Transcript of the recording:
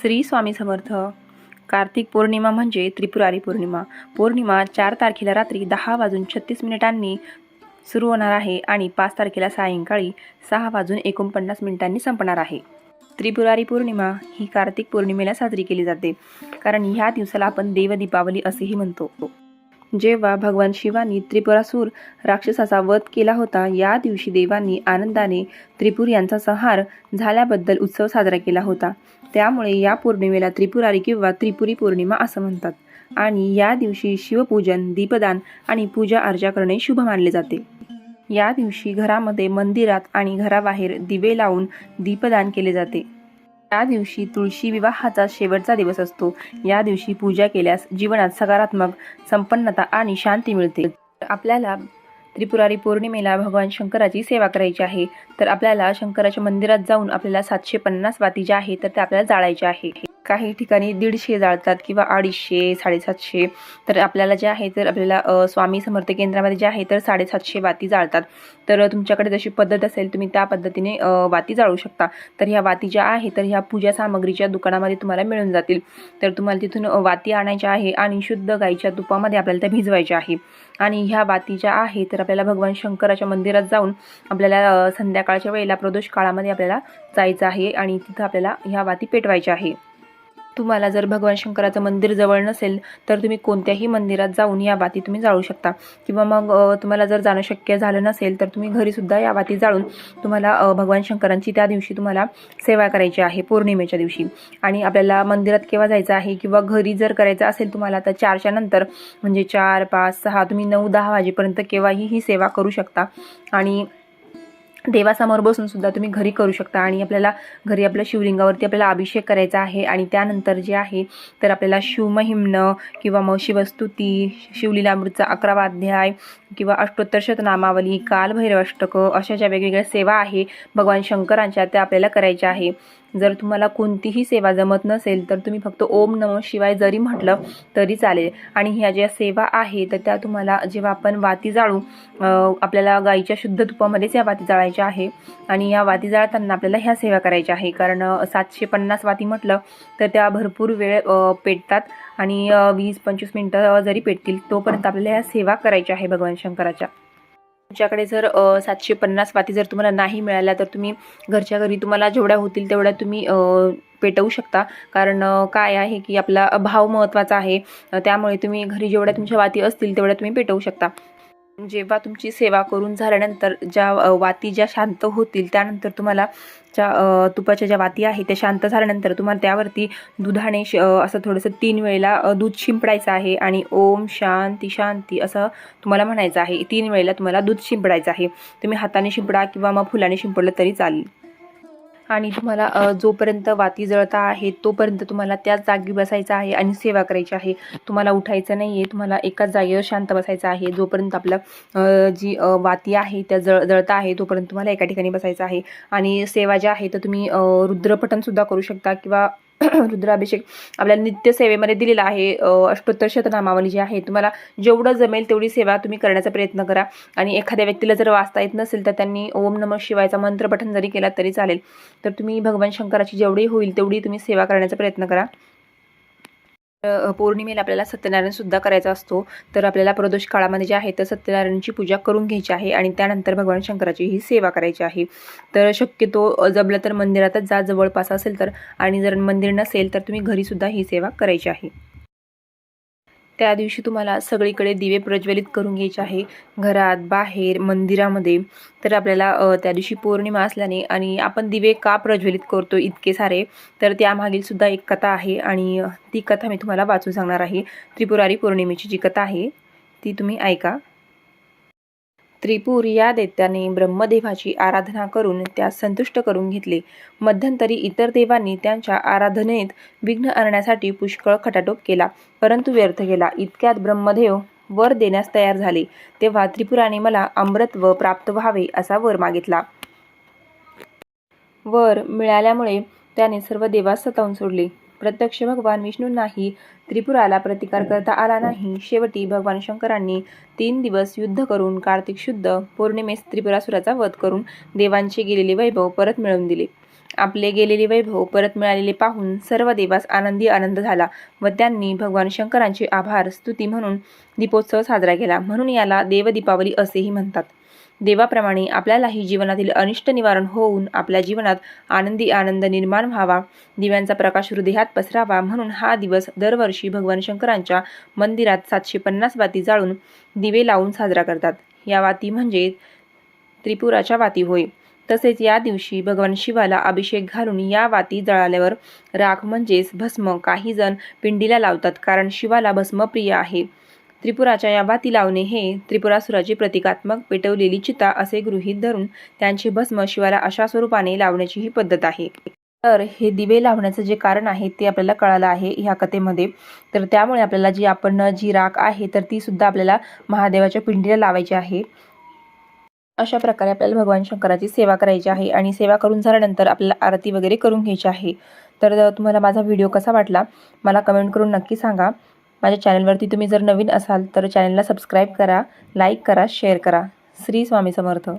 श्री स्वामी समर्थ. कार्तिक पौर्णिमा म्हणजे त्रिपुरारी पौर्णिमा. पौर्णिमा चार तारखेला रात्री दहा वाजून छत्तीस मिनिटांनी सुरू होणार आहे आणि पाच तारखेला सायंकाळी सहा वाजून एकोणपन्नास मिनिटांनी संपणार आहे. त्रिपुरारी पौर्णिमा ही कार्तिक पौर्णिमेला साजरी केली जाते. कारण ह्या दिवसाला आपण देव दीपावली असेही म्हणतो. जेव्हा भगवान शिवानी त्रिपुरासूर राक्षसाचा वध केला होता या दिवशी देवांनी आनंदाने त्रिपुर यांचा संहार झाल्याबद्दल उत्सव साजरा केला होता. त्यामुळे या पौर्णिमेला त्रिपुरारी किंवा त्रिपुरी पौर्णिमा असं म्हणतात. आणि या दिवशी शिवपूजन दीपदान आणि पूजा अर्चा करणे शुभ मानले जाते. या दिवशी घरामध्ये मंदिरात आणि घराबाहेर दिवे लावून दीपदान केले जाते. या दिवशी तुळशी विवाहाचा शेवटचा दिवस असतो. या दिवशी पूजा केल्यास जीवनात सकारात्मक संपन्नता आणि शांती मिळते. आपल्याला त्रिपुरारी पौर्णिमेला भगवान शंकराची सेवा करायची आहे. तर आपल्याला शंकराच्या मंदिरात जाऊन आपल्याला सातशे पन्नास वाती ज्या आहेत तर त्या आपल्याला जाळायच्या आहे. काही ठिकाणी दीडशे जाळतात किंवा अडीचशे साडेसातशे. तर आपल्याला जे आहे तर आपल्याला स्वामी समर्थ केंद्रामध्ये जे आहे तर साडेसातशे वाती जाळतात. तर तुमच्याकडे जशी पद्धत असेल तुम्ही त्या पद्धतीने वाती जाळू शकता. तर ह्या वाती ज्या आहे तर ह्या पूजा सामग्रीच्या दुकानामध्ये तुम्हाला मिळून जातील. तर तुम्हाला तिथून वाती आणायच्या आहे आणि शुद्ध गाईच्या तुपामध्ये आपल्याला त्या भिजवायच्या आहे. आणि ह्या वाती ज्या आहे तर आपल्याला भगवान शंकराच्या मंदिरात जाऊन आपल्याला संध्याकाळच्या वेळेला प्रदोष काळामध्ये आपल्याला जायचं आहे आणि तिथं आपल्याला ह्या वाती पेटवायच्या आहे. तुम्हाला जर भगवान शंकराचं मंदिर जवळ नसेल तर तुम्ही कोणत्याही मंदिरात जाऊन या वाती तुम्ही जाळू शकता. किंवा मग तुम्हाला जर जाणं शक्य झालं नसेल तर तुम्ही घरीसुद्धा या वाती जाळून तुम्हाला भगवान शंकरांची त्या दिवशी तुम्हाला सेवा करायची आहे पौर्णिमेच्या दिवशी. आणि आपल्याला मंदिरात केव्हा जायचं आहे किंवा घरी जर करायचं असेल तुम्हाला तर चारच्या नंतर म्हणजे चार पाच सहा तुम्ही नऊ दहा वाजेपर्यंत केव्हाही ही सेवा करू शकता. आणि देवासमोर बसून सुद्धा तुम्ही घरी करू शकता आणि आपल्याला घरी आपल्या शिवलिंगावरती आपल्याला अभिषेक करायचा आहे आणि त्यानंतर जे आहे तर आपल्याला शिवमहिम्न किंवा मग शिवस्तुती शिवलीलामृतचा अकरावा अध्याय किंवा अष्टोत्तर शतनामावली कालभैरवाष्टकं अशा ज्या वेगवेगळ्या सेवा आहे भगवान शंकरांच्या त्या आपल्याला करायच्या आहे. जर तुम्हाला कोणतीही सेवा जमत नसेल तर तुम्ही फक्त ओम नम शिवाय जरी म्हटलं तरी चालेल. आणि ह्या ज्या सेवा आहे तर त्या तुम्हाला जेव्हा आपण वाती जाळू आपल्याला गाईच्या शुद्ध तुपामध्येच या वाती जाळायच्या आहे. आणि या वाती जाळताना आपल्याला ह्या सेवा करायच्या आहे. कारण सातशे पन्नास वाती म्हटलं तर त्या भरपूर वेळ पेटतात. आणि वीस पंचवीस मिनटं जरी पेटतील तोपर्यंत आपल्याला ह्या सेवा करायच्या आहे भगवान शंकराच्या. तुमच्याकडे जर सातशे पन्नास वाती जर तुम्हाला नाही मिळाल्या तर तुम्ही घरच्या घरी तुम्हाला जेवढ्या होतील तेवढ्या तुम्ही पेटवू शकता. कारण काय आहे की आपला भाव महत्त्वाचा आहे. त्यामुळे तुम्ही घरी जेवढ्या तुमच्या वाती असतील तेवढ्या तुम्ही पेटवू शकता. जेव्हा तुमची सेवा करून झाल्यानंतर ज्या वाती ज्या शांत होतील त्यानंतर तुम्हाला ज्या तुपाच्या ज्या वाती आहे त्या शांत झाल्यानंतर तुम्हाला त्यावरती दुधाने श- असं थोडंसं तीन वेळेला दूध शिंपडायचं आहे आणि ओम शांती शांती असं तुम्हाला म्हणायचं आहे. तीन वेळेला तुम्हाला दूध शिंपडायचं आहे. तुम्ही हाताने शिंपडा किंवा मग फुलाने शिंपडलं तरी चालेल. आणि तुम्हाला जोपर्यंत वाती जळता आहे तोपर्यंत तुम्हाला त्याच जागी बसायचं आहे आणि सेवा करायची आहे. तुम्हाला उठायचं नाही आहे तुम्हाला एकाच जागेवर शांत बसायचं आहे. जोपर्यंत आपलं जी वाती आहे त्या जळ जळता आहे तोपर्यंत तुम्हाला एका ठिकाणी बसायचं आहे. आणि सेवा ज्या आहे तर तुम्ही रुद्रपठणसुद्धा करू शकता किंवा रुद्राभिषेक आपल्या नित्यसेवेमध्ये दिलेला आहे. अष्टोत्तर शतनामावली जी आहे तुम्हाला जेवढं जमेल तेवढी सेवा तुम्ही करण्याचा प्रयत्न करा. आणि एखाद्या व्यक्तीला जर वाचता येत नसेल तर त्यांनी ओम नम शिवायचा मंत्रपठण जरी केला तरी चालेल. तर तुम्ही भगवान शंकराची जेवढी होईल तेवढी तुम्ही सेवा करण्याचा प्रयत्न करा. पौर्णिमेला आपल्याला सत्यनारायणसुद्धा करायचा असतो. तर आपल्याला प्रदोष काळामध्ये जे आहे तर सत्यनारायणची पूजा करून घ्यायची आहे आणि त्यानंतर भगवान शंकराची ही सेवा करायची आहे. तर शक्यतो जमलं तर मंदिरातच जा जवळपास असेल तर. आणि जर मंदिर नसेल तर तुम्ही घरीसुद्धा ही सेवा करायची आहे. त्या दिवशी तुम्हाला सगळीकडे दिवे प्रज्वलित करून घ्यायचे आहे. घरात बाहेर मंदिरामध्ये. तर आपल्याला त्या दिवशी पौर्णिमा असल्याने आणि आपण दिवे का प्रज्वलित करतो इतके सारे तर त्यामागील सुद्धा एक कथा आहे आणि ती कथा मी तुम्हाला वाचून सांगणार आहे. त्रिपुरारी पौर्णिमेची जी कथा आहे ती तुम्ही ऐका. त्रिपुर या दैत्याने ब्रह्मदेवाची आराधना करून त्यास संतुष्ट करून घेतले. मध्यंतरी इतर देवांनी त्यांच्या आराधनेत विघ्न आणण्यासाठी पुष्कळ खटाटोप केला परंतु व्यर्थ गेला. इतक्यात ब्रह्मदेव वर देण्यास तयार झाले. तेव्हा त्रिपुराने मला अमृतत्व प्राप्त व्हावे असा वर मागितला. वर मिळाल्यामुळे त्याने सर्व देवास सतावून सोडले. प्रत्यक्ष भगवान विष्णूंनाही त्रिपुराला प्रतिकार करता आला नाही. शेवटी भगवान शंकरांनी तीन दिवस युद्ध करून कार्तिक शुद्ध पौर्णिमेस त्रिपुरासुराचा वध करून देवांचे गेलेले वैभव परत मिळवून दिले. आपले गेलेले वैभव परत मिळालेले पाहून सर्व देवास आनंदी आनंद झाला व त्यांनी भगवान शंकरांचे आभार स्तुती म्हणून दीपोत्सव साजरा केला. म्हणून याला देवदीपावली असेही म्हणतात. देवाप्रमाणे आपल्यालाही जीवनातील अनिष्ट निवारण होऊन आपल्या जीवनात आनंदी आनंद निर्माण व्हावा. दिव्यांचा प्रकाश हृदयात पसरावा म्हणून हा दिवस दरवर्षी भगवान शंकरांच्या मंदिरात सातशे पन्नास वाती जाळून दिवे लावून साजरा करतात. या वाती म्हणजे त्रिपुराच्या वाती होय. तसेच या दिवशी भगवान शिवाला अभिषेक घालून या वाती जळाल्यावर राख म्हणजेच भस्म काही जण पिंडीला लावतात कारण शिवाला भस्म प्रिय आहे. त्रिपुराच्या या बाती लावणे हे त्रिपुरासुराची प्रतिकात्मक पेटवलेली चिता असे गृहीत धरून त्यांचे भस्म शिवाला अशा स्वरूपाने लावण्याची ही पद्धत आहे. तर हे दिवे लावण्याचं जे कारण आहे ते आपल्याला कळालं आहे ह्या कथेमध्ये. तर त्यामुळे आपल्याला जी आपण जी राख आहे तर ती सुद्धा आपल्याला महादेवाच्या पिंडीला लावायची आहे. अशा प्रकारे आपल्याला भगवान शंकराची सेवा करायची आहे आणि सेवा करून झाल्यानंतर आपल्याला आरती वगैरे करून घ्यायची आहे. तर तुम्हाला माझा व्हिडिओ कसा वाटला मला कमेंट करून नक्की सांगा. माझ्या चॅनलवरती तुम्ही जर नवीन असाल तर चॅनलला सबस्क्राईब करा लाईक करा शेअर करा. श्री स्वामी समर्थ.